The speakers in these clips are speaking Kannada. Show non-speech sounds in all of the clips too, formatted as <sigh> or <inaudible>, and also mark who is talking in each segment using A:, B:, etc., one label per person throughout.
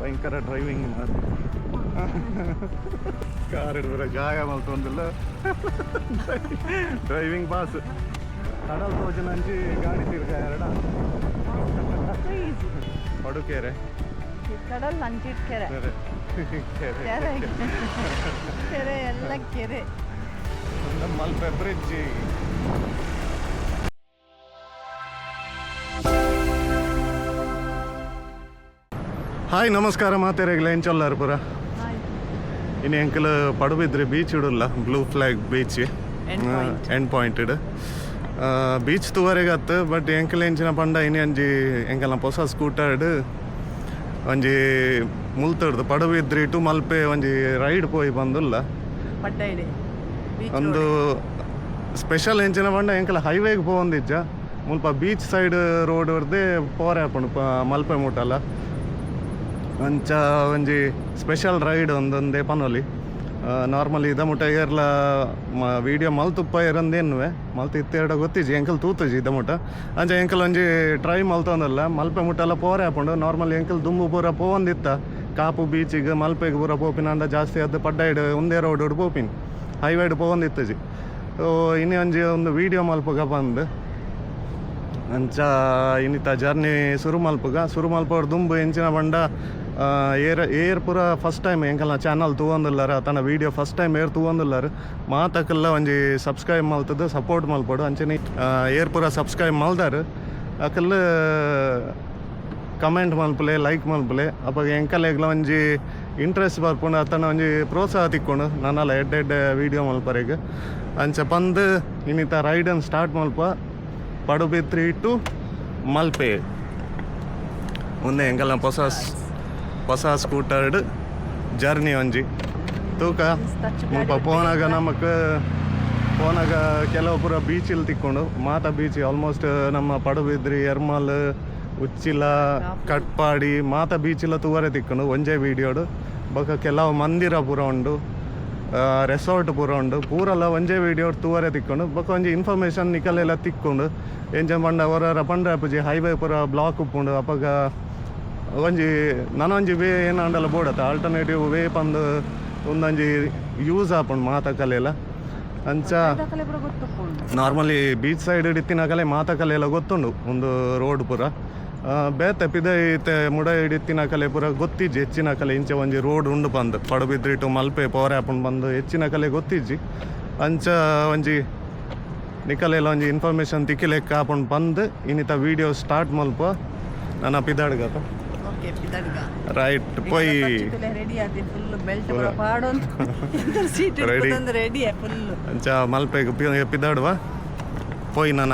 A: ಭಯಂಕರ ಡ್ರೈವಿಂಗ್ ಮಾಡಿ ಕಾರ್ ಹಿಡಿದ್ರೆ ಗಾಯ ಮಲ್ತೊಂದಿಲ್ಲ ಡ್ರೈವಿಂಗ್ ಪಾಸ್ ಕಡಲ್ ತೋಜನ ಅಂಜಿ ಗಾಡಿ ತಿರ್ಗ ಎರಡ. ಪಡುಕೆರೆ.
B: ಕಡಲ್ ನಂಚಿಟ್ ಕೆರೆ.
A: ಕೆರೆ.
B: ಎಲ್ಲ ಕೆರೆ.
A: ಮಲ್ಪೆ ಬ್ರಿಡ್ಜ್ ಹಾಯ್ ನಮಸ್ಕಾರ ಮಾತೆರೆಗ್ಲ ಎಂಚೊಲ್ಲಾರ್ಪುರ ಇನ್ನು ಎಂಕಲ್ Padubidri beach ಇಡಲ್ಲ blue flag beach
B: end point
A: end pointed beach ತೂವರೆಗೆ ಆತು ಬಟ್ ಎಂಕಲ್ ಎಂಚಿನ ಪಂಡ ಇನಿ ಒಂಜಿ ಎಂಕಲ್ನ ಹೊಸ ಸ್ಕೂಟರ್ಡ್ ಒಂಜಿ ಮುಲ್ತಡ್ದು ಪಡುಬಿದ್ರಿ ಟು ಮಲ್ಪೆ ಒಂಜಿ ರೈಡ್ ಪೋಯಿ ಬಂದುಲ್ಲ. ಒಂದು ಸ್ಪೆಷಲ್ ಎಂಚಿನ ಪಂಡ ಎಂಕಲ ಹೈವೇಗೆ ಪೋಂದಿಜ್ಜ ಮುಲ್ಪ ಬೀಚ್ ಸೈಡ್ ರೋಡ್ ಹೊರ್ದೆ ಪೋರೆ ಹಾಕೊಂಡು ಮಲ್ಪೆ ಮುಟ್ಟಲ್ಲ ಅಂಚ ಒಂಜಿ ಸ್ಪೆಷಲ್ ರೈಡ್ ಒಂದೊಂದೇ ಪನೊಲಿ. ನಾರ್ಮಲಿ ಇದ ಮುಟ ಏರ್ಲ ವಿಡಿಯೋ ಮಲ್ತುಪ್ಪ ಇರಂದೇನುವೆ ಮಲ್ತು ಇತ್ತೆರಡ ಗೊತ್ತಿಜಿ ಎಂಕಲ್ ತೂತುಜಿ ಇದ ಮುಟ ಅಂಚ ಎಂಕಲ್ ಒಂಜಿ ಟ್ರೈ ಮಲ್ತೊಂದಲ್ಲ ಮಲ್ಪೆ ಮುಟ್ಟೆಲ್ಲ ಪೋರೆ ಹಾಕೊಂಡು ನಾರ್ಮಲಿ ಎಂಕಲ್ ದುಂಬು ಪೂರ ಪೋವಂದಿತ್ತ. ಕಾಪು ಬೀಚಿಗೆ ಮಲ್ಪೆಗೆ ಪೂರ ಪೋಪಿನ ಅಂದ ಜಾಸ್ತಿ ಅದು ಪಡ್ಡೈಡ್ ಒಂದೇ ರೋಡ್ ಪೋಪಿನ. ಹೈವೇಡ್ ಪೋವಂದಿತ್ತಜಿ ಇನ್ನೇ ಒಂಜಿ ಒಂದು ವಿಡಿಯೋ ಮಲ್ಪಗ ಬಂದು ಅಂಚ ಇನ್ನಿತ ಜರ್ನಿ ಸುರು ಮಲ್ಪಗ ಸುರು ಮಲ್ಪವ್ರ ದುಂಬು ಎಂಚಿನ ಬಂಡ ಏರ್ ಏರ್ ಪೂರ ಫಸ್ಟ್ ಟೈಮ್ ಎಂಕಲ್ನ ಚಾನಲ್ ತೂವೊಂದುಲ್ಲಾರ, ತನ್ನ ವೀಡಿಯೋ ಫಸ್ಟ್ ಟೈಮ್ ಏರ್ ತೂವೊಂದುಲ್ಲಾರ. ಮಾತಕ್ಕೆಲ್ಲ ಒಂಜಿ ಸಬ್ಸ್ಕ್ರೈಬ್ ಮಲ್ತದ್ದು ಸಪೋರ್ಟ್ ಮಲ್ಪಡು ಅಂಚನೆ ಏರ್ ಪೂರ ಸಬ್ಸ್ಕ್ರೈಬ್ ಮಲ್ದಾರು ಅಕಲ್ಲ ಕಮೆಂಟ್ ಮಲ್ಪಲೆ ಲೈಕ್ ಮಲ್ಪಲೆ ಅಪ್ಪ ಎಂಕಲೆಗ್ಲ ಒಂಜಿ ಇಂಟ್ರೆಸ್ಟ್ ಬರ್ಕೊಂಡು ಅತನ ಒಂಜಿ ಪ್ರೋತ್ಸಾಹ ತಿಕ್ಕೊಂಡು ನನ್ನಲ್ಲ ಎಡ್ಡೆ ಎಡ್ಡೆ ವಿಡಿಯೋ ಮಲ್ಪರೆಗೆ ಅಂಚ ಬಂದು ಇನ್ನಿತ ರೈಡನ್ನು ಸ್ಟಾರ್ಟ್ ಮಲ್ಪ ಪಡುಬಿದ್ರಿ ಟು ಮಲ್ಪೆ. ಮುಂದೆ ಎಂಕಲ್ನ ಹೊಸ ಹೊಸ ಸ್ಕೂಟರ್ಡ್ ಜರ್ನಿ ಒಂಜಿ. ತೂಕ ಮುಲ್ಪ ಪೋನಾಗ ನಮಕ್, ಪೋನಾಗ ಕೆಲವು ಪೂರ ಬೀಚಿಲ್ ತಿಕ್ಕೊಂಡು, ಮಾತ ಬೀಚ್ ಆಲ್ಮೋಸ್ಟ್ ನಮ್ಮ ಪಡುಬಿದ್ರಿ, ಎರ್ಮಲ್, ಉಚ್ಚಿಲ, ಕಟ್ಪಾಡಿ, ಮಾತ ಬೀಚಿಲ ತೂವರೆ ತಿಕ್ಕೊಂಡು, ಒಂಜೇ ವೀಡಿಯೋಡು ಬೊಕ ಕೆಲವು ಮಂದಿರ ಪೂರ ಉಂಡು. ರೆಸಾರ್ಟ್ ಪೂರ ಉಂಡು. ಪೂರಲ್ಲ ಒಂಜೆ ವೀಡಿಯೋ ತೂವರೆ ತಿಕ್ಕೊಂಡು. ಬೊಕ ಒಂಜಿ ಇನ್ಫಾರ್ಮೇಷನ್ ನಿಕಲೆಲ್ಲ ತಿಕ್ಕೊಂಡು. ಎಂಜ ಪಂಡ ಹೊರ ಪಂಡ ಹೈವೇ ಪೂರ ಬ್ಲಾಕ್ ಉಪ್ಪುಂಡು ಅಪ್ಪಗ ಒಂಜಿ ನನೊಂಜಿ ವೇ ಏನಾಂಡಲ ಬೋಡತ್ತ ಆಲ್ಟರ್ನೇಟಿವ್ ವೇ ಪಂದು ಒಂದೊಂಜಿ ಯೂಸ್ ಆಪುಂಡು ಮಾತಕಲೆಲ್ಲ ಅಂಚ ನಾರ್ಮಲಿ ಬೀಚ್ ಸೈಡ್ ಇತ್ತಿನಕಲೆ ಮಾತಕಲೆ ಎಲ್ಲ ಗೊತ್ತುಂಡು. ಒಂದು ರೋಡ್ ಪೂರ. ಬೇತೆ ಪಿದ ಮುಡ ಹಿಡಿತಿನ ಕಲೆ ಪೂರ ಗೊತ್ತಿಜ್ಜಿ ಹೆಚ್ಚಿನ ಕಲೆ. ಇಂಚೆ ಒಂಜಿ ರೋಡ್ ಉಂಡು ಬಂದು. ಪಡುಬಿದ್ರಿ ಟು ಮಲ್ಪೆ ಪೋರೆ ಹಾಪುಂಡು ಬಂದು. ಹೆಚ್ಚಿನ ಕಲೆ ಗೊತ್ತಿಜ್ಜಿ. ಅಂಚ ಒಂಜಿ ನಿಕಲೆಲ್ಲ ಒಂಜಿ ಇನ್ಫಾರ್ಮೇಷನ್ ತಿಕ್ಕಿಲೆಕ್ಕ ಹಾಪುಂಡು ಬಂದು. ಇನ್ನಿತ ವಿಡಿಯೋ ಸ್ಟಾರ್ಟ್ ಮಲ್ಪ ನನ್ನ ಪಿದಾಡ್ಗತ.
B: ಪಿದಡ್ಗ.
A: ರೈಟ್ ಪೊಯ್.
B: ರೆಡಿ <laughs>
A: ಅಂಚ ಮಲ್ಪೆ ಪಿದಾಡುವ. ಪೊಯ್ ನಾನ.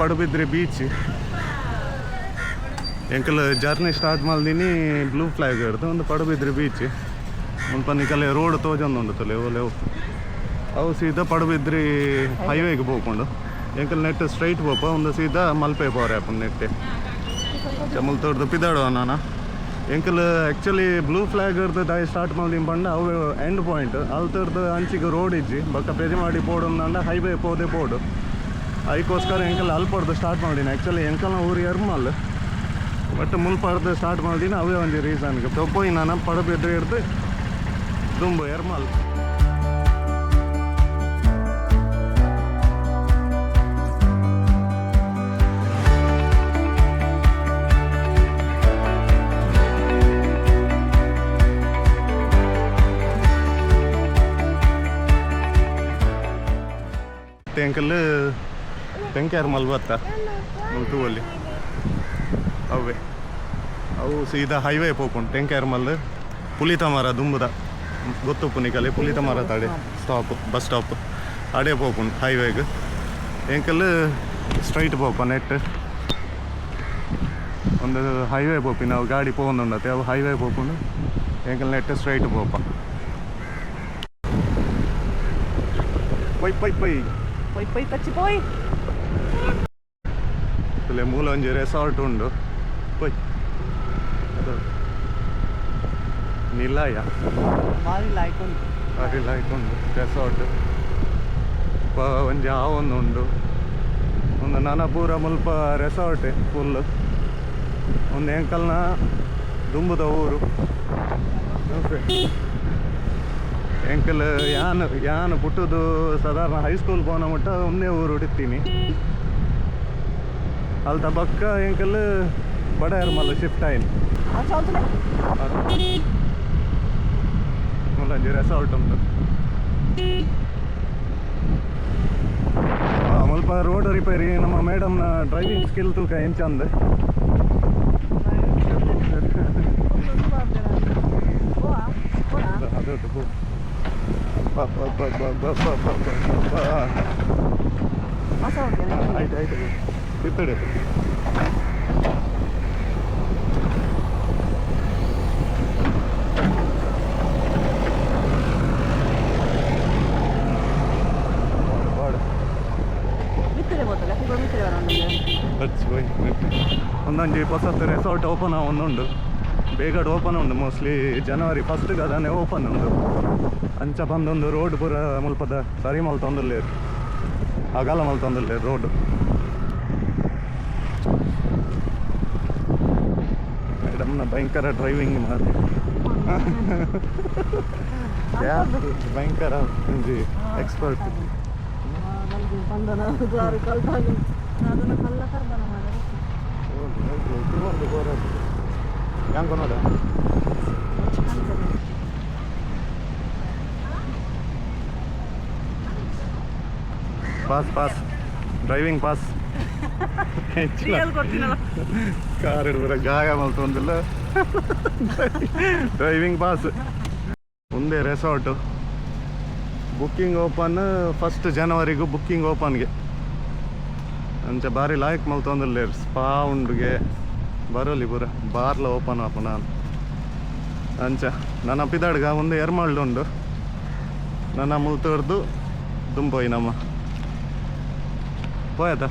A: ಪಡುಬಿದ್ರಿ ಬೀಚ್ ಎಂಕಲ್ ಜರ್ನಿ ಸ್ಟಾರ್ಟ್ ಮಾಡ್ದೀನಿ ಬ್ಲೂ ಫ್ಲಾಗ್ ಹಿಡ್ದು ಒಂದು ಪಡುಬಿದ್ರಿ ಬೀಚ್ ಮುಲ್ಪ ನಿಕಲೆ ರೋಡ್ ತೋಜೊಂದು ತಲೆ ಓಲೆ ಅವು ಸೀದಾ ಪಡುಬಿದ್ರಿ ಹೈವೇಗೆ ಹೋಗ್ಕೊಂಡು ಎಂಕಲ್ ನೆಟ್ ಸ್ಟ್ರೈಟ್ ಹೋಪ ಒಂದು ಸೀದಾ ಮಲ್ಪೆ ಪೋರೆ ಆಪನ್ ನೆಟ್ಟೆ. ಚಮಲ್ ತೋರ್ದು ಪಿದಾಡುವ ನಾನು. ಎಂಕಲ್ ಆ್ಯಕ್ಚುಲಿ ಬ್ಲೂ ಫ್ಲಾಗ್ ಇರ್ದು ದಾಯಿ ಸ್ಟಾರ್ಟ್ ಮಾಡಿ ಪಂಡ ಅವು ಎಂಡ್ ಪಾಯಿಂಟ್ ಅಲ್ಲಿ ತೋರ್ದು ಅಂಚಿಗೆ ರೋಡ್ ಇಜ್ಜಿ, ಬಕ್ಕ ಪೆಜಿ ಮಾಡಿ ಪೋಡು ಅಂದ ಹೈವೇ ಪೋದೆ ಪೋಡು. ಅದಕ್ಕೋಸ್ಕರ ಎಂಕಲ್ ಅಲ್ಪಡ್ದು ಸ್ಟಾರ್ಟ್ ಮಾಡಿನಿ ಆ್ಯಕ್ಚುಲಿ ಎಂಕಲ್ನ ಊರು ಎರ್ಮಲ್ ಬಟ್ ಮುಲ್ಪಡ್ದು ಸ್ಟಾರ್ಟ್ ಮಾಡಿದ್ದೀನಿ ಅವೇ ಒಂದು ರೀಸನ್ಗೆ ತೊಪ್ಪೋಯಿ ನಾನು ಪಡಬಿದ್ರೆ ಹಿಡ್ದು ದುಂಬು ಎರ್ಮಲ್ ಅಂಕಲ್ ತೆಂಕ್ಯಾರ ಮಲ್ಬತ್ತ ಮುಲ್ತುವಲ್ಲಿ. ಅವೇ. ಅವು ಸೀದಾ ಹೈವೇ ಪೋಕೊಂಡು ತೆಂಕ್ಯಾರ ಮಲ್ ಪುಲಿತ ಮರ ದುಂಬುದ. ಗೊತ್ತುಪ್ಪುನಿಕಲ್ಲಿ ಪುಲಿತ ಮರ ತಡೆ ಸ್ಟಾಪ್ ಬಸ್ ಸ್ಟಾಪ್ ಅಡೇ ಪೋಕೊಂಡು ಹೈವೇಗೆ ಎಂಕಲ್ ಸ್ಟ್ರೈಟ್ ಪೋಪ ನೆಟ್ ಒಂದು ಹೈವೇ ಪೋಪಿ ನಾವು ಗಾಡಿ ಪೋನುಂಡತೆ ಅವು ಹೈವೇ ಪೋಪುಂಡು ಎಂಕಲ್ ನೆಟ್ ಸ್ಟ್ರೈಟ್ ಪೋಪ. ಪೈ ಪೈ ಪೈ.
B: ಪೈ ಪೈ ಕಚ್ಚಿ ಪೊಯ್.
A: ಇಲ್ಲಿ ಮೂಲೊಂಜಿ ರೆಸಾರ್ಟ್ ಉಂಡು ಪೈ ಅದು ನಿಲಾಯ ಉಂಡು ರೆಸಾರ್ಟ್ ಒಂಜಿ ಆವೊಂದು ಉಂಡು ಒಂದು ನನಪೂರ ಪೂರ ಮುಲ್ಪ ರೆಸಾರ್ಟ್ ಫುಲ್ ಒಂದು ಎಂಕಲ್ನ ದುಂಬುದ ಊರು ಎಂಕಲ್ ಯಾನ್ ಯಾನ್ ಪುಟ್ಟದು ಸಾಧಾರಣ ಹೈಸ್ಕೂಲ್ ಪೋನ ಮಟ್ಟ ಒಂದೇ ಊರು ಹುಡುತ್ತೀನಿ ಅಲ್ಲಿ ತಬಕ್ಕ ಎಂಕಲ್ ಬಡ ಮಲ್ಲ ಶಿಫ್ಟ್ ಆಯ್ನ್ ಮುಲ್ಲಂಜಿ ರೆಸಾರ್ಟ್ ಉಂಟು ಮುಲ್ಪ ರೋಡ್ ರಿಪೇರಿ ನಮ್ಮ ಮೇಡಮ್ನ ಡ್ರೈವಿಂಗ್ ಸ್ಕಿಲ್ ತುಲ್ಕ ಏನು ಚಂದ ಅದು ಆಯ್ತು ಆಯ್ತು ತಿತ್ತಡಿ ಒಂದೊಂದು ಹೊಸತ್ತು ರೆಸಾರ್ಟ್ ಓಪನ್ ಒಂದುಂಡು ಬೇಗ ಓಪನ್ ಉಂಡು ಮೋಸ್ಟ್ಲಿ ಜನವರಿ ಫಸ್ಟ್ ಗದನೆ ಓಪನ್ ಉಂಡು ಅಂಚ ಬಂದೊಂದು ರೋಡ್ ಪೂರ ಮುಲ್ಪದ ಸರಿ ಮಲ್ ತೊಂದರ್ಲೇರು ಅಗಾಲ ಮಲ್ ತೊಂದರ್ಲೇರು ರೋಡ್ ತಮ್ಮನ್ನ ಭಯಂಕರ ಡ್ರೈವಿಂಗ್ ಮಾಡಿ ಭಯಂಕರ ಎಕ್ಸ್ಪರ್ಟ್ ಹೆಂಗ ನೋಡ ಪಾಸ್. ಪಾಸ್. ಡ್ರೈವಿಂಗ್ ಪಾಸ್
B: ಹೆಚ್ಚು <laughs>
A: ಕಾರ್ ಹಿಡಿದ್ರೆ ಗಾಯ ಮಲ್ತೊಂದಿಲ್ಲ ಡ್ರೈವಿಂಗ್ ಪಾಸ್ ಮುಂದೆ ರೆಸಾರ್ಟು ಬುಕ್ಕಿಂಗ್ ಓಪನ್ ಫಸ್ಟ್ ಜನವರಿಗೂ ಬುಕ್ಕಿಂಗ್ ಓಪನ್ಗೆ ಅಂಚೆ ಬಾರಿ ಲಾಯಕ್ ಮಲ್ತೊಂದಿಲ್ಲ ಸ್ಪಾ ಉಂಡುಗೆ ಬರೋಲಿ ಪೂರ. ಬಾರ್ಲ ಓಪನ್ ಆಪನ ನಾನು. ಅಂಚ ನನ್ನ ಪಿದಾಡ್ಗ ಮುಂದೆ ಎರ್ಮಾಳ್ ಉಂಡು. ನನ್ನ ಮುಲ್ತೋರ್ದು ದುಂಬೋಯ್ ನಮ್ಮ. ಪೋಯತ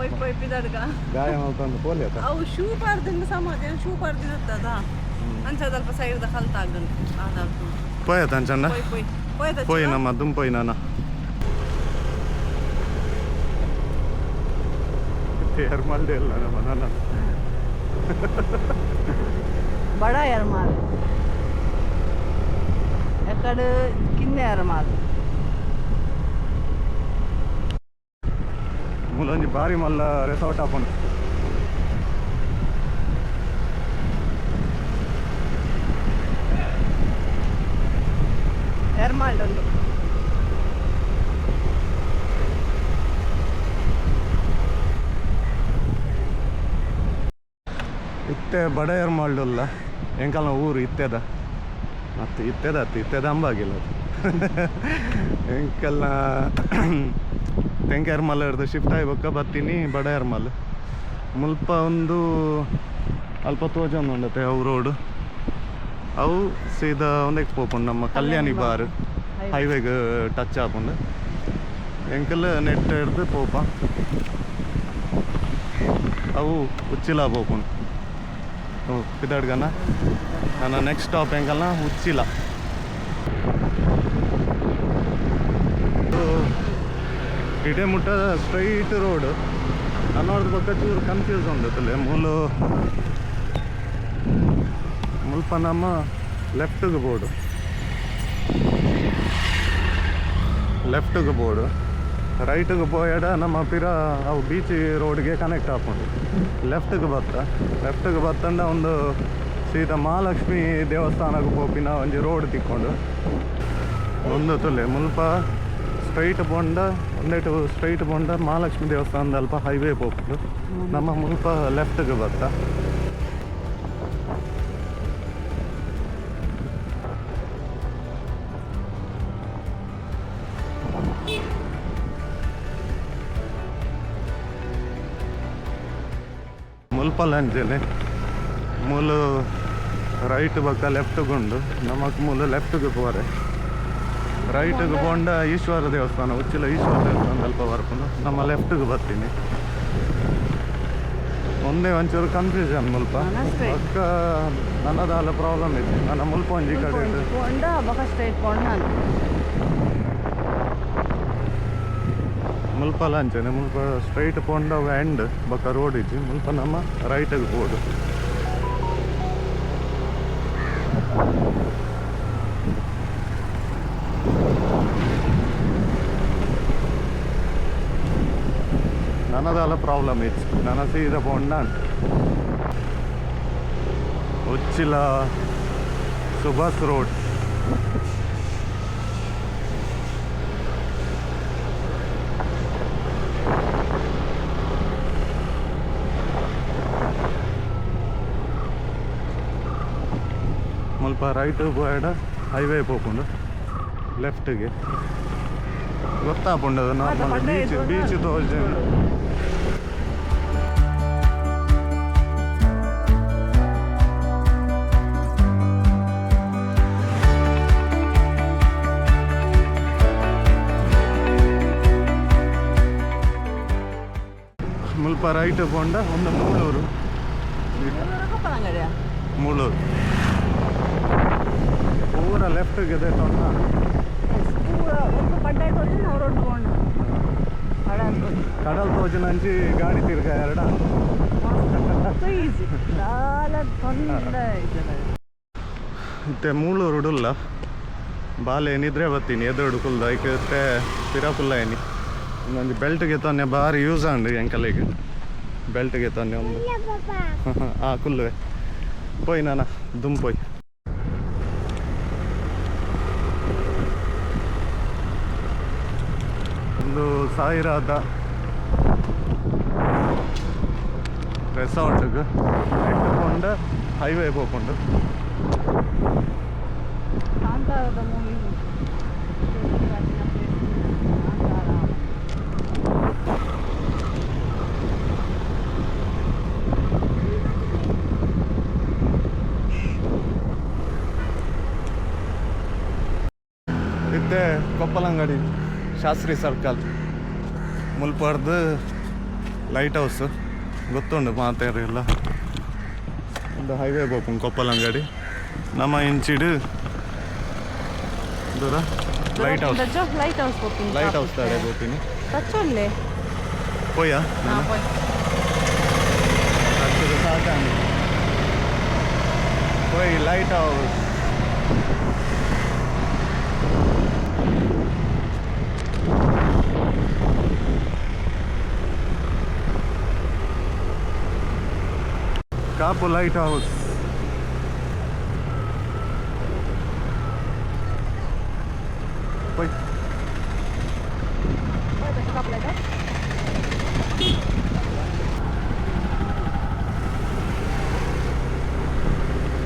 B: ಪೊಯ್ ಪೊಯ್ ಪಿದಾಡ್ಗ
A: ಗಾಯ ಮಾಡ್ತಂದು ಪೋಲಿ
B: ಅವು ಶೂ ಪಾಡ್ದಂಗ ಸಮಾಜ ಶೂ ಪಾಡ್ದಿರುತ್ತದ ಅಂಚ ಅಲ್ಪ ಸೈಡ್ ಕಲ್ತ ಆಗಂತ ಆದಾಗ್ತು
A: ಪೋಯ್ ಆತ ಅಂಚಣ್ಣ
B: ಪೊಯ್ ಪೊಯ್ ಪೋಯ್
A: ನಮ್ಮ ದುಂ ಪೋಯ್ ನಾನ ಯಾರು ಮಾಡ್ದೆ ಇಲ್ಲ ನಮ್ಮ ನನ್ನ
B: ಬಡ ಯಾರು ಮಾಡಿ ಎಕ್ಕಡ ಕಿನ್ನ
A: ಯಾರು ಮಾಡಿ ಅಲ್ಲೊಂದು ಬಾರಿ ಮಲ್ಲ ರೆಸಾರ್ಟ್ ಹಾಕೊಂಡು ಇತ್ತೆ ಬಡ ಎರ್ಮಾಲ್ಡ್ ಅಲ್ಲ. ಎಂಕಾಲ ಊರು ಇತ್ತೆದ. ಮತ್ತು ಇತ್ತೆದ ಅತ್ತ ಇತ್ತೆದ ಅಂಬಾಗಿಲ್ಲ ಅದು. <laughs> ತೆಂಕ ಎರ್ಮಲ್ ಹಿಡ್ದು ಶಿಫ್ಟ್ ಆಗ್ಬೇಕ? ಬರ್ತೀನಿ. ಬಡ ಮಲ್ ಮುಲ್ಪ ಒಂದು ಅಲ್ಪ ತೋಜೊಂದು ಉಂಡತೆ ಅವು ರೋಡು ಅವು ಸೀದಾ ಒಂದೇ ಪೋಪುಂಡು ನಮ್ಮ ಕಲ್ಯಾಣಿ ಬಾರ್ ಹೈವೇಗೆ ಟಚ್ ಆಪುಂಡು ಎಂಕಲ್ ನೆಟ್ ಹಿಡ್ದು ಪೋಪ. ಅವು ಉಚ್ಚಿಲ ಪೋಪುಂಡು ಓ ಪಿದಾಡ್ಗನ? ನನ್ನ ನೆಕ್ಸ್ಟ್ ಸ್ಟಾಪ್ ಎಂಕಲ್ನ ಉಚ್ಚಿಲ. ಇಡೇ ಮುಟ್ಟ ಸ್ಟ್ರೈಟ್ ರೋಡ್ ಅನ್ನೋದ್ರ ಬಗ್ಗೆ ಚೂರು ಕನ್ಫ್ಯೂಸ್ ಉಂಡತ್ತಲ್ಲ ಮುಲು ಮುಲ್ಪ ನಮ್ಮ ಲೆಫ್ಟ್ಗೆ ಬೋರ್ಡು ಲೆಫ್ಟ್ಗೆ ಬೋರ್ಡು ರೈಟ್ಗೆ ಬೋಯಡ ನಮ್ಮ ಪಿರ, ಅವು ಬೀಚ್ ರೋಡ್ಗೆ ಕನೆಕ್ಟ್ ಹಾಕೊಂಡು. ಲೆಫ್ಟ್ಗೆ ಬತ್ತ. ಲೆಫ್ಟ್ಗೆ ಬತ್ತಂಡ ಒಂದು ಸೀದಾ ಮಹಾಲಕ್ಷ್ಮಿ ದೇವಸ್ಥಾನಕ್ಕೆ ಪೋಪಿನ ಒಂದು ರೋಡ್ ತಿಕ್ಕೊಂಡು. ಒಂದು ತುಲೆ, ಮುಲ್ಪ ಸ್ಟ್ರೈಟ್ ಬಂಡ ಒಂದೇಟು ಸ್ಟ್ರೈಟ್ ಬಂಡ ಮಹಾಲಕ್ಷ್ಮಿ ದೇವಸ್ಥಾನದ ಅಲ್ಪ ಹೈವೇ ಹೋಗ್ಬಿಟ್ಟು ನಮ್ಮ ಮುಲ್ಪ ಲೆಫ್ಟ್ಗೆ ಬರ್ತಾ. ಮುಲ್ಪ ಲಂಜಲ್ಲಿ ಮೂಲ ರೈಟ್ ಬಕ್ಕ ಲೆಫ್ಟ್ಗೊಂಡು ನಮಗೆ ಮೂಲ ಲೆಫ್ಟ್ಗೆ ಹೋರೆ ರೈಟ್ಗೆ ಪೋಂಡ ಈಶ್ವರ ದೇವಸ್ಥಾನ ಉಚ್ಚಿಲ ಈಶ್ವರ ದೇವಸ್ಥಾನ ಸ್ವಲ್ಪ ಬರ್ಕೊಂಡು ನಮ್ಮ ಲೆಫ್ಟ್ಗೆ ಬರ್ತೀನಿ. ಒಂದೇ ಒಂಚೂರು ಕನ್ಫ್ಯೂಷನ್ ಮುಲ್ಪ. ಅಕ್ಕ ನನ್ನದಾಲ ಪ್ರಾಬ್ಲಮ್ ಇದೆ. ನನ್ನ ಮುಲ್ಪ ಒಂಜಿ ಕಡೆ ಮುಲ್ಪ ಲಂಚನೆ ಮುಲ್ಪ ಸ್ಟ್ರೈಟ್ ಪೋಂಡ ಎಂಡ್ ಬೊಕ್ಕ ರೋಡ್ ಇಜ್ಜಿ ಮುಲ್ಪ ನಮ್ಮ ರೈಟಿಗೆ ಪೋಡು ಅನ್ನೋದೆಲ್ಲ ಪ್ರಾಬ್ಲಮ್ ಇತ್ತು ನನಸಿ ಇದೆ ಪೋಂಡ ಉಚ್ಚಿಲ ಸುಭಾಸ್ ರೋಡ್ ಮುಲ್ಪ ರೈಟ್ ಬೋಯಡ ಹೈವೇ ಹೋಗ್ಕೊಂಡು ಲೆಫ್ಟ್ಗೆ ಗೊತ್ತಾಪುಂಡದು ನಾರ್ಮಲ್ ಬೀಚ್ ಬೀಚ್ ತೋಜ್
B: ಇಟ್ಟು ನಾವು ರೋಡ್ ಕೊಂಡು ಹಡ ಅನ್ಕೊಂಡು
A: ಕಡಲ್ ತೋಜಿನಂಚಿ ಗಾಡಿ ತಿರ್ಗ ಎರಡ
B: ಮಸ್ತ್ ಈಸಿ ಸಾಲ ತೊಂದರೆ ಇದೆ
A: ಮತ್ತೆ ಮೂಳೂರು ಹುಡುಲ್ಲ ಬಾಲೆ ಏನಿದ್ರೆ ಬತ್ತೀನಿ ಎದುರು ಹುಡುಕುಲ್ದ ಐಕೆ ಪಿರಾಪುಲ್ಲ ಏನಿ. ಒಂದೊಂದು ಬೆಲ್ಟ್ಗೆ ತೊನ್ನೆ ಭಾರಿ ಯೂಸ್ ಆಂಡ್ ಎಂಕಲಿಗೆ ಬೆಲ್ಟ್ಗೆ ತಾನೆ ಒಂದು. ಹಾಂ <laughs> ಕುಲ್ಲುವೆ ಪೋಯ್ ನಾನ ಪೋಯ್. ಒಂದು ಸಾವಿರದ ರೆಸಾರ್ಟ್ಗೆ ಇಟ್ಟುಕೊಂಡು ಹೈವೇ ಹೋಗ್ಕೊಂಡು.
B: ಮೂವಿ
A: ಕೊಪ್ಪಲಂಗಡಿ ಶಾಸ್ತ್ರಿ ಸರ್ಕಲ್. ಮುಲ್ಪಾರ್ದು ಲೈಟ್ ಹೌಸ್ ಗೊತ್ತುಂಡು ಮಾತಾಡಿಲ್ಲ ಒಂದು ಹೈವೇ ಬೋಪು ಕೊಪ್ಪಲಂಗಡಿ. ನಮ್ಮ ಇಂಚಿಡು ದೂರ ಲೈಟ್ ಹೌಸ್
B: ಲೈಟ್ ಹೌಸ್ ಹೋಗ್ತೀನಿ
A: ಲೈಟ್ ಹೌಸ್ ತಡೆ
B: ಬೋಪಿನಿ
A: ಪೋಯ ಸಾಕಾಂಡು. ಪೋಯ್ lighthouse Kapu lighthouse ಪೋಯ್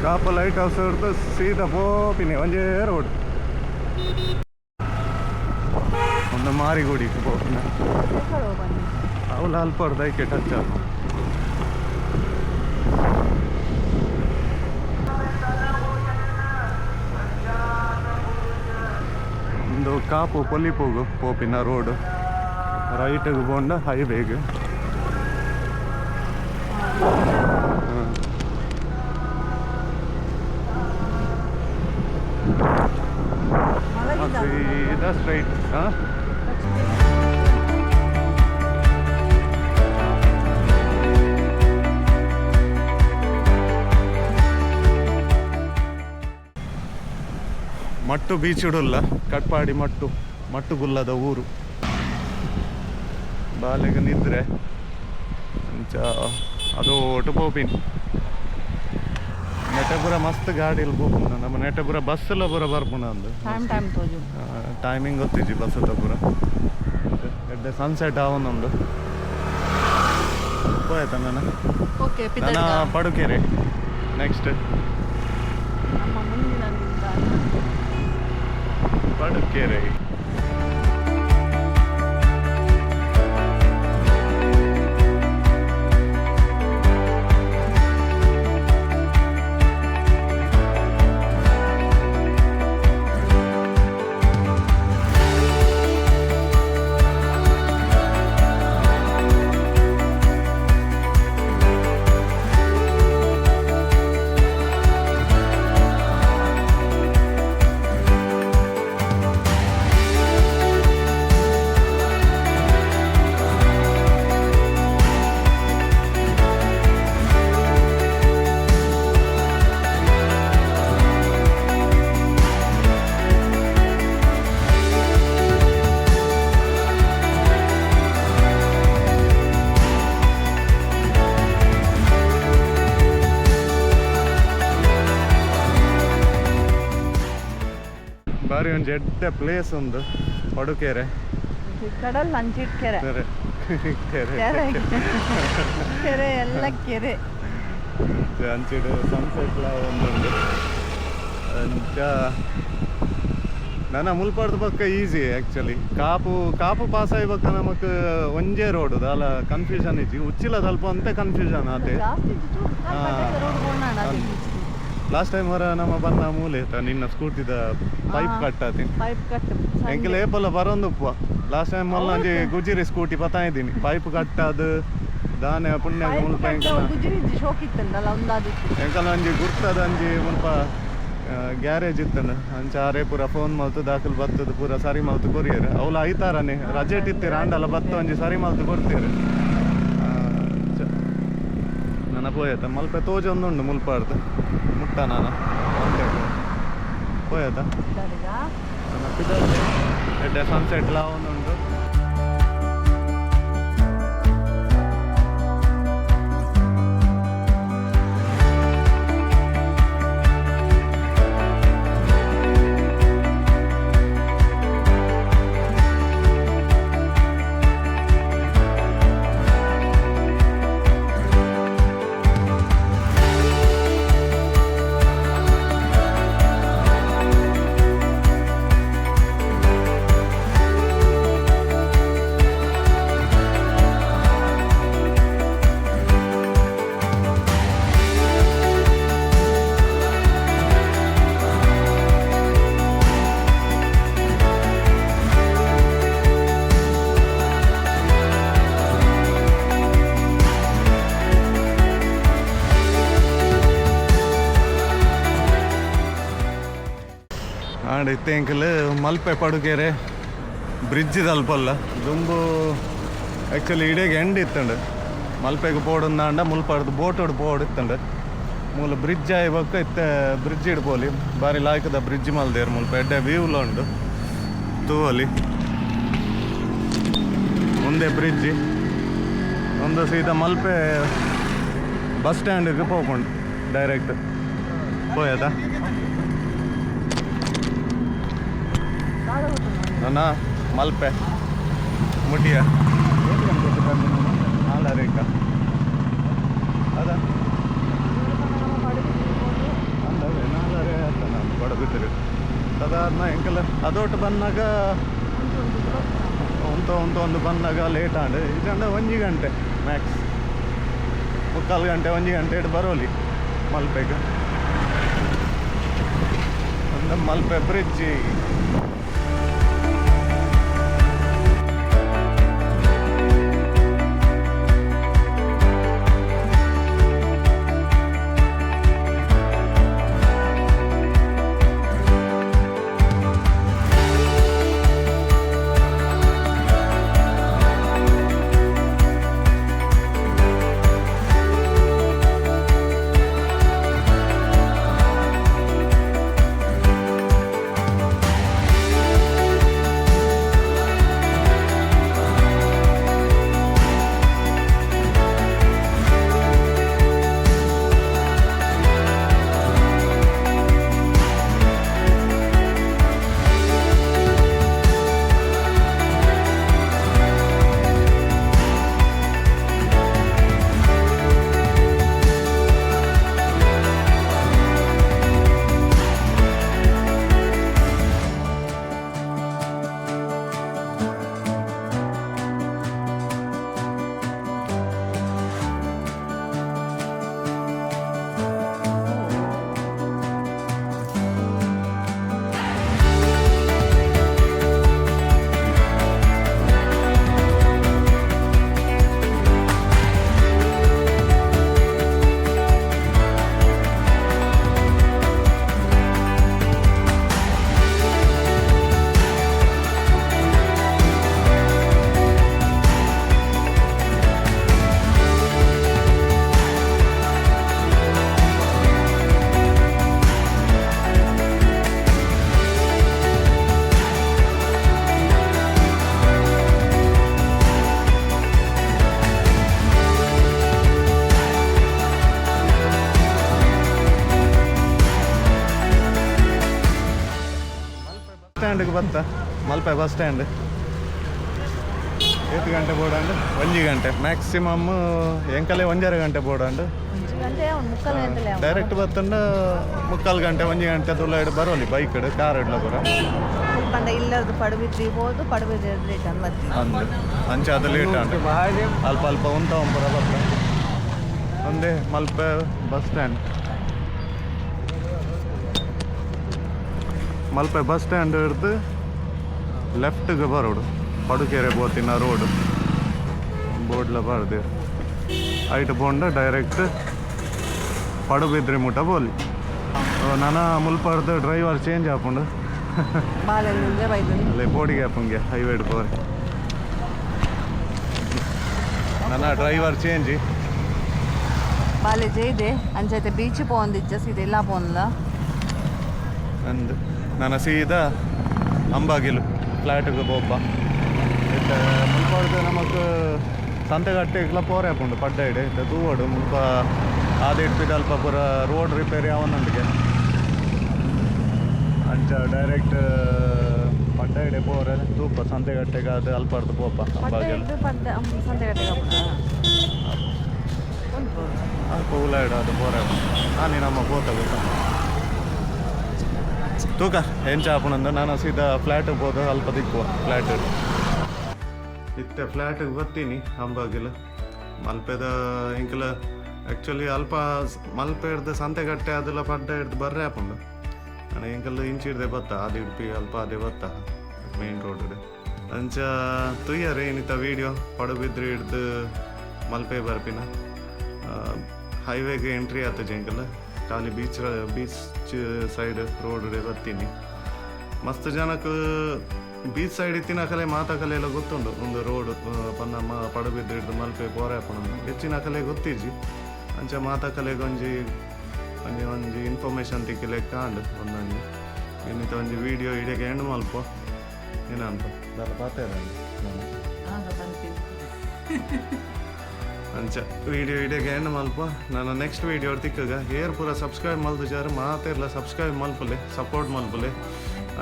A: ಕಾಪು ಲೈಟ್ ಹೌಸ್ ಹಿಡ್ದು ಸೀದಾ ಪೋಪಿನಿ ಒಂದೇ ರೋಡ್ ಒಂದು ಮಾರಿಗುಡಿ ಪೋಪಿನ
B: ಬನ್ನಿ
A: ಅವಳು ಅಲ್ಪ ಹೊಡೆದೈಕೆ ಟಚ್ ಆಗ ಪೊಲಿ ಕಾಪು ಪೊಲಿಪೋಗು ಪೋಪಿನ ರೋಡ್. ರೈಟ್ಗೆ ಬಂದ ಹೈವೇಗೆ. ಸ್ಟ್ರೈಟ್ ಸೀದಾ ಮಟ್ಟು ಬೀಚ್ ಇಡಲ್ಲ ಕಟ್ಪಾಡಿ ಮಟ್ಟು ಮಟ್ಟುಗುಲ್ಲದ ಊರು. ಬಾಲೆಗೆ ನಿದ್ರೆ ಅಂಚ ಅದು ಒಟ್ಟು ಪೋಪಿನ್ ನೆಟಪುರ ಮಸ್ತ್ ಗಾಡಿಯಲ್ಲಿ ಬೋಪುನ ನಮ್ಮ ನೆಟಪುರ ಬಸ್ ಎಲ್ಲ ಪೂರ ಬರ್ಪುನ ಅಂದು. ಟೈಮಿಂಗ್ ಗೊತ್ತಿಜ್ಜಿ ಬಸ್ ಪುರ. ಎಡ್ಡೆ ಸನ್ಸೆಟ್ ಆವೊಂದುಂಡು ಹೋಯ್ತ ನಾನು? ನನ್ನ ಪಡುಕೆರೆ. ನೆಕ್ಸ್ಟ್
B: ನಮ್ಮ ಮುಂದಿನ
A: ಒಂದು ಎಡ್ಡೆ ಪ್ಲೇಸ್ ಒಂದು ಪಡುಕೆರೆ.
B: ಕಡಲ್ ಕೆರೆ.
A: ಕೆರೆ. ಕೆರೆ.
B: ಕೆರೆ. ಎಲ್ಲ ಕೆರೆ.
A: ಅಂಚಿಡು ಸನ್ಸೆಟ್ ಒಂದುಂಡು ಅಂಚ ನನ್ನ ಮುಲ್ಪಾಡ್ದ ಪಕ್ಕ easy actually Kapu Kapu pass ಆಯ್ಬೇಕ ನಮಕ್ ಒಂಜೇ ರೋಡ್ ಅಲ್ಲ ಕನ್ಫ್ಯೂಷನ್ ಇಜ್ಜಿ ಉಚ್ಚಿಲ ಸ್ವಲ್ಪ ಅಂತ ಕನ್ಫ್ಯೂಷನ್ ಆತೆ. ಲಾಸ್ಟ್ ಟೈಮ್ ಹೊರ ನಮ್ಮ ಬನ್ನ ಮೂಲೆ ಇತ್ತ ನಿನ್ನ ಸ್ಕೂಟಿದ ಪೈಪ್. ಕಟ್ಟಾತಿ
B: ಪೈಪ್ ಕಟ್
A: ಎಂಕೆಲ್ಲ ಏಪಲ್ಲ ಬರೋಂದುಪ್ಪ ಲಾಸ್ಟ್ ಟೈಮ್ ಮೊಲ್ಲ ಅಂಜಿ ಗುಜಿರಿ ಸ್ಕೂಟಿ ಪತಾ ಇದ್ದೀನಿ. ಪೈಪ್ ಕಟ್ಟದು ದಾನೆ ಪುಣ್ಯ ಮುಲ್ಪ ಎಂಕಲ ಎಂಕಲ ಒಂಜಿ ಗುರ್ತದ ಒಂಜಿ ಮುಲ್ಪ ಗ್ಯಾರೇಜ್ ಇತ್ತನ ಅಂಚ ಆರೆ ಪೂರ ಫೋನ್ ಮಲ್ತು ದಾಖಲ್ ಬತ್ತದ ಪೂರ ಸರಿ ಮಲ್ತು ಕೊರಿಯರ್. ಅವ್ಲು ಐತಾರನೆ. ರಜೆ ಇಟ್ಟಿರ್ತೀರ ಅಂಡಲ್ಲ ಬತ್ತು ಅಂಜಿ ಸರಿ ಮಲ್ತು ಕೊಡ್ತೀರ ನನ್ನ ಪೋಯತ ಮಲ್ಪ ತೋಜೊಂದುಂಡು ಮುಲ್ಪಾಡ್ದು. ಮುಟ್ಟ ನಾನು ಪೋಯತ ನನ್ನ ಪಿದರ್ದೆ ಎಡ್ಡೆ ಸನ್ಸೆಟ್ ಲಾ ಒಂದುಂಡು ಆಂಡ ಇತ್ತೆಂಕಲ್ ಮಲ್ಪೆ ಪಡುಗೆರೆ ಬ್ರಿಡ್ಜ್ ತಲ್ಪಲ್ಲ ದುಂಬು ಆ್ಯಕ್ಚುಲಿ ಇಡೀಗೆ ಎಂಡ್ ಇತ್ತಂಡು. ಮಲ್ಪೆಗೆ ಪೋಡಂದಾಂಡ ಮುಲ್ಪಡ್ದು ಬೋಟೋಡು ಪೋಡ್ ಇತ್ತಂಡು. ಮೂಲ ಬ್ರಿಡ್ಜ್ ಆಯ್ಬೇಕು ಇತ್ತೆ ಬ್ರಿಡ್ಜ್ ಇಡ್ಬೋಲಿ. ಬಾರಿ ಲಾಯ್ಕದ ಬ್ರಿಡ್ಜ್ ಮಲ್ದೇರು ಮುಲ್ಪ. ಎಡ್ಡೆ ವ್ಯೂಲ ಉಂಡು. ತೂವಲಿ. ಮುಂದೆ ಬ್ರಿಡ್ಜ್ ಒಂದು ಸೀದಾ ಮಲ್ಪೆ ಬಸ್ ಸ್ಟ್ಯಾಂಡಿಗೆ ಹೋಗ್ಕೊಂಡು ಡೈರೆಕ್ಟ್ ಹೋಯದಾ ನನ್ನ ಮಲ್ಪೆ, ಮುಟಿಯ. ನಾಲರೇಕ ಅದ. ಅಂದವೆ ನಾಲರೆ ಆತ ನಾನು ಬಡಬಿದ್ದರು ಸಾಧಾರಣ ಎಂಕಲ್ ಅದೊಟ್ಟು ಬಂದಾಗ ಒಂತ ಒಂತ ಒಂದು ಬಂದಾಗ ಲೇಟ್ ಆಂಡ್ ಇದಂಡ ಒಂಜಿ ಗಂಟೆ ಮ್ಯಾಕ್ಸ್ ಮುಕ್ಕಾಲು ಗಂಟೆ, ಒಂಜಿ ಗಂಟೆ ಇಟ್ಟು ಬರೋಲಿ ಮಲ್ಪೆಗೆ. ಅಂದ್ರೆ ಮಲ್ಪೆ ಬ್ರಿಡ್ಜ್ ಬತ್ತ ಮಲ್ಪೆ ಬಸ್ ಸ್ಟ್ಯಾಂಡ್ ಏತು ಗಂಟೆ ಬೋಡಂಡು ಒಂಜಿ ಗಂಟೆ. ಮ್ಯಾಕ್ಸಿಮಮ್ ಎಂಕಲೆ ಒಂಜರ ಗಂಟೆ ಬೋಡಂಡು. ಡೈರೆಕ್ಟ್ ಬತ್ತಂಡು ಮುಕ್ಕಾಲು ಗಂಟೆ ಒಂಜಿ ಗಂಟೆ ತುಲಾಯ್ಡು ಬರೋಲಿ ಬೈಕ್ ಕಾರ್ ಇಡ್ಲ ಬರ
C: ಪಂಡ ಬಂದ ಇಲ್ಲದ್ದು ಪಡುಬಿದ್ರಿ ಹೋದು ಪಡುಬಿದ್ರಿ ಬರ್ತೀವಿ.
A: ಅಂದು. ಅಂಚೆ ಅದು ಲೇಟ್ ಅಂಡು ಅಲ್ಪ ಅಲ್ಪ ಉಂಟ ಒಂಬರ ಬರ್ತ ಒಂದೇ Malpe bus stand Malpe bus stand ಹಿಡ್ದು ಲೆಫ್ಟ್ಗೆ ಬರೋಡು ಪಡುಕೆರೆ ಬೋತಿನ ರೋಡು. ಬೋಡ್ಲ ಬರ್ದು. ಐಟ್ ಪೋಂಡ ಡೈರೆಕ್ಟ್ ಪಡುಬಿದ್ರೆ ಮುಟ ಬೋಲಿ ನಾನು ಮುಲ್ಪರ್ದು ಡ್ರೈವರ್ ಚೇಂಜ್
C: ಆಪುಂಡು
A: ಅಲ್ಲೇ ಬೋಡಿಗೆ ಆಪಂಗೆ ಹೈವೇಡ್ ಪೋರೆ ನನ್ನ ಡ್ರೈವರ್ ಚೇಂಜ್
C: ಬಾಲೆ ಜೈದೆ ಅಂಜೈತೆ ಬೀಚ್ ಪೋಂದಿಜ್ಜ ಸೀದಾ ಇದೆಲ್ಲ ಪೋನ್ಲ
A: ಅಂದ್ ನನ್ನ ಸೀದಾ ಅಂಬಾಗಿಲು. ಫ್ಲಾಟ್ಗೆ പോകാം ಇತ್ತೆ ಮುಲ್ಪಡ್ದು ನಮಕ್ ಸಂತೆಗಟ್ಟೆಗ್ಲ ಪೋರೆ ಹಾಕೊಂಡು ಪಡ್ಡ ಇಡೆ ಇತ್ತೆ ತೂವಡು ಮುಲ್ಪ ಆದಿಟ್ಟು ಅಲ್ಪ ಪೂರ ರೋಡ್ ರಿಪೇರಿ ಅವನೊಂದಿಗೆ ಅಂಚ ಡೈರೆಕ್ಟ್ ಪಡ್ಡೈಡೆ ಪೋರೆ ತೂಪ ಸಂತೆಗಟ್ಟೆಗೆ ಅದು ಅಲ್ಪಡ್ದು ಪೋಪ. ಅಲ್ಪ ಉಲಾಯ್ಡ ಅದು ಪೋರೆ ನಾನು ನಮ್ಮ ಪೋತ ಗೊತ್ತ? ತೂಕ ಎಂಚ ಆಪುಣಂದು ನಾನು ಸೀದಾ ಫ್ಲ್ಯಾಟಿಗೆ ಹೋದ ಅಲ್ಪ ದಿಕ್ಕುವ ಫ್ಲ್ಯಾಟ್ ಇತ್ತೆ ಫ್ಲ್ಯಾಟಿಗೆ ಬರ್ತೀನಿ ಅಂಬಾಗಿಲ್ಲ ಮಲ್ಪೆದ, ಇಂಕಲ ಆ್ಯಕ್ಚುಲಿ ಅಲ್ಪ ಮಲ್ಪೆ ಹಿಡ್ದು ಸಂತೆಗಟ್ಟೆ, ಅದೆಲ್ಲ ಪಡ್ಡ ಹಿಡ್ದು ಬರ್ರೆ ಆಪುಂಡು ನಾನು ಇಂಕಲ್ ಇಂಚ್ ಹಿಡ್ದೆ ಬತ್ತ ಅದು ಹಿಡ್ಪಿ ಅಲ್ಪ ಅದೇ ಬತ್ತ ಮೇನ್ ರೋಡ್ ಅಂಚ, ತುಯ್ಯಾರ ಏನಿತ್ತ ವೀಡಿಯೋ ಪಡುಬಿದ್ರಿ ಹಿಡ್ದು ಮಲ್ಪೆ ಬರ್ಪಿನ. ಹೈವೇಗೆ ಎಂಟ್ರಿ ಆತ ಜಂಕಲ್ ಖಾಲಿ ಬೀಚ್ ಬೀಚ್ ಸೈಡ್ ರೋಡ್ ಬರ್ತೀನಿ. ಮಸ್ತ್ ಜನಕ್ಕೆ ಬೀಚ್ ಸೈಡ್ ಇತ್ತಿನ ಕಲೆ ಮಾತಾ ಕಲೆ ಎಲ್ಲ ಗೊತ್ತುಂಡು ಒಂದು ರೋಡ್ ಪನ್ನ ಮ ಪಡುಬಿದ್ದು ಹಿಡ್ದು ಮಲ್ಪೆ ಪೋರೆ ಹಾಕೊಂಡು ಹೆಚ್ಚಿನ ಕಲೆ ಗೊತ್ತಿಜ್ಜಿ. ಅಂಚ ಮಾತಾ ಕಲೆಗೊಂಜಿ ಒಂಜಿ ಒಂಜಿ ಇನ್ಫಾರ್ಮೇಷನ್ ಲೆಕ್ಕ ಕಾಂಡು ಒಂದೊಂದು. ಇನ್ನಿತ ಒಂಜಿ ವಿಡಿಯೋ ಇಡಿಗೆ ಎಂಡ್ ಮಲ್ಪ. ಏನಂತ? ದಾರ ಪಾತೇರ <laughs> ಅಂಚ. ವಿಡಿಯೋ ವಿಡಿಯೋಗೆ ಎಂಡ್ ಮಲ್ಪ? ನಾನು ನೆಕ್ಸ್ಟ್ ವಿಡಿಯೋ ತಿಕ್ಕಗ ಏರ್ ಪೂರ ಸಬ್ಸ್ಕ್ರೈಬ್ ಮಲ್ದು ಜಾರು ಮಾತೆಲ್ಲ ಸಬ್ಸ್ಕ್ರೈಬ್ ಮಲ್ಪಲೆ ಸಪೋರ್ಟ್ ಮಲ್ಪಲೆ.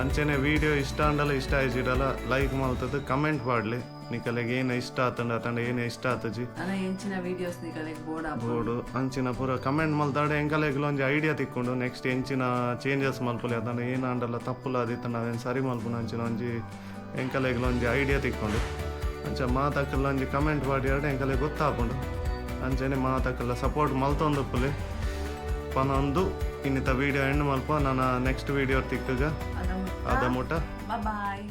A: ಅಂಚೆನೆ ವಿಡಿಯೋ ಇಷ್ಟ ಅಂಡಲ್ಲ ಇಷ್ಟ ಆಯ್ಸಿಡಲ್ಲ ಲೈಕ್ ಮಲ್ತದ್ದು ಕಮೆಂಟ್ ಮಾಡಲಿ. ನಿಕಲೆಗೆ ಏನು ಇಷ್ಟ ಆತಂಡ ಆತಂಡ ಏನು ಇಷ್ಟ ಆತಜಿ?
B: ಬೋಡು ಎಂಚಿನ ವಿಡಿಯೋಸ್
A: ಅಂಚಿನ ಪೂರ ಕಮೆಂಟ್ ಮಲ್ತಾಡೆ ಎಂಕಲೆಗ್ಲ ಒಂಜಿ ಐಡಿಯಾ ತಿಕ್ಕೊಂಡು ನೆಕ್ಸ್ಟ್ ಎಂಚಿನ ಚೇಂಜಸ್ ಮಲ್ಪಲೆ ಅದನ್ನ ಏನು ಅಂಡಲ್ಲ ತಪ್ಪುಲ ಅದಿತ್ತ ನಾವೇನು ಸರಿ ಮಲ್ಪುನ ಅಂಚಿನ ಒಂಜಿ ಎಂಕಲೆಗ್ಲ ಒಂಜಿ ಐಡಿಯಾ ತಿಕ್ಕೊಂಡು. ಅಂಚ ಮಾತಾಕಲ್ಲ ಒಂಜಿ ಕಮೆಂಟ್ ಮಾಡಿ ಎರಡು ಎಂಕಲೆ ಗೊತ್ತಾಪುಂಡು ಅಂಚನೆ ಮಾತಾಕಲ್ಲ ಸಪೋರ್ಟ್ ಮಲ್ತೊಂದಪ್ಪಲೆ ಪನೊಂದು ಇನ್ನಿತ ವಿಡಿಯೋ ಎಂಡ್ ಮಲ್ಪ ನಾನು ನೆಕ್ಸ್ಟ್ ವಿಡಿಯೋ ತಿಕ್ಕಗ. ಅದ ಮುಟ
B: ಬಾಯ್